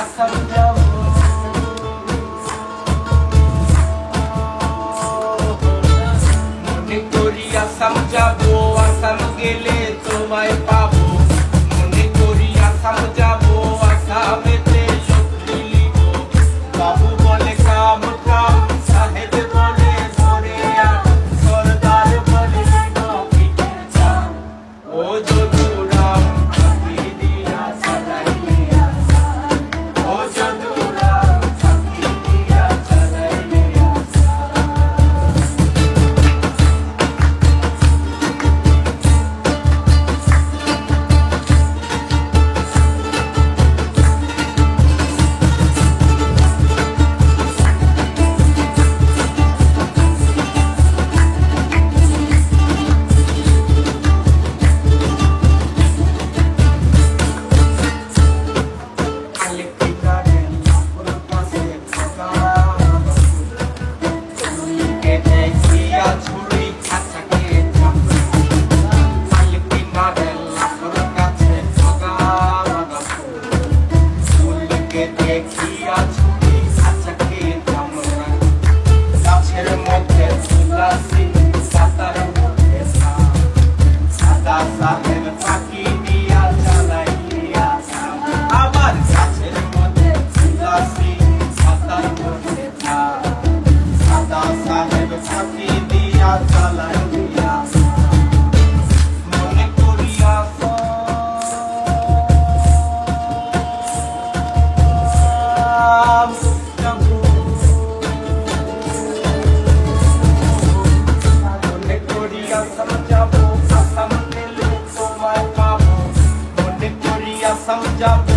আসাম যাব করি আসাম যাব আসাম গেলে তোমায় পাবো। গাছের মধ্যে ঝুলাছি সাতার মধ্যে সাদা সাহেব ফাঁকি দিয়া চালাই দিয়া আমার গাছের মধ্যে ঝুলাছি já